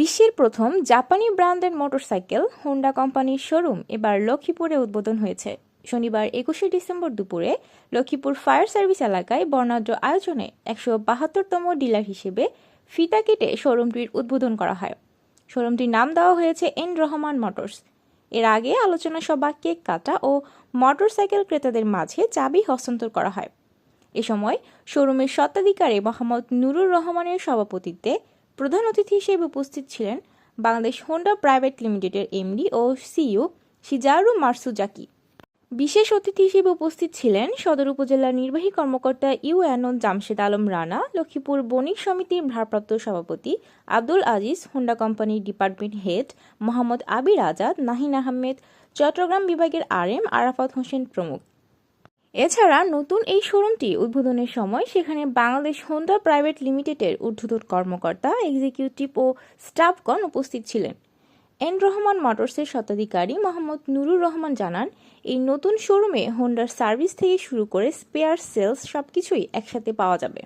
বিশ্বের প্রথম জাপানি ব্র্যান্ডের মোটরসাইকেল হোন্ডা কোম্পানির শোরুম এবার লক্ষ্মীপুরে উদ্বোধন হয়েছে। শনিবার একুশে ডিসেম্বর দুপুরে লক্ষ্মীপুর ফায়ার সার্ভিস এলাকায় বর্ণাঢ্য আয়োজনে একশো বাহাত্তরতম ডিলার হিসেবে ফিতা কেটে শোরুমটির উদ্বোধন করা হয়। শোরুমটির নাম দেওয়া হয়েছে এন রহমান মোটরস। এর আগে আলোচনা সভা কেক কাটা ও মোটরসাইকেল ক্রেতাদের মাঝে চাবি হস্তান্তর করা হয়। এ সময় শোরুমের স্বত্বাধিকারী মোহাম্মদ নুরুর রহমানের সভাপতিত্বে প্রধান অতিথি হিসেবে উপস্থিত ছিলেন বাংলাদেশ হোন্ডা প্রাইভেট লিমিটেডের এমডি ও সিইও সিজারু মারসুজাকি। বিশেষ অতিথি হিসেবে উপস্থিত ছিলেন সদর উপজেলার নির্বাহী কর্মকর্তা ইউ ইউএনও জামশেদ আলম রানা, লক্ষ্মীপুর বণিক সমিতির ভারপ্রাপ্ত সভাপতি আব্দুল আজিজ, হোন্ডা কোম্পানির ডিপার্টমেন্ট হেড মোহাম্মদ আবির আজাদ, নাহিন আহমেদ, চট্টগ্রাম বিভাগের আরএম আরাফাত হোসেন প্রমুখ। এছাড়া নতুন এই শোরুমটি উদ্বোধনের সময় সেখানে বাংলাদেশ হোন্ডা প্রাইভেট লিমিটেডের ঊর্ধ্বতন কর্মকর্তা এক্সিকিউটিভ ও স্টাফগণ উপস্থিত ছিলেন। এন রহমান মোটরসের স্বত্বাধিকারী মোহাম্মদ নুরুর রহমান জানান, এই নতুন শোরুমে হোন্ডার সার্ভিস থেকে শুরু করে স্পেয়ার সেলস সবকিছুই একসাথে পাওয়া যাবে।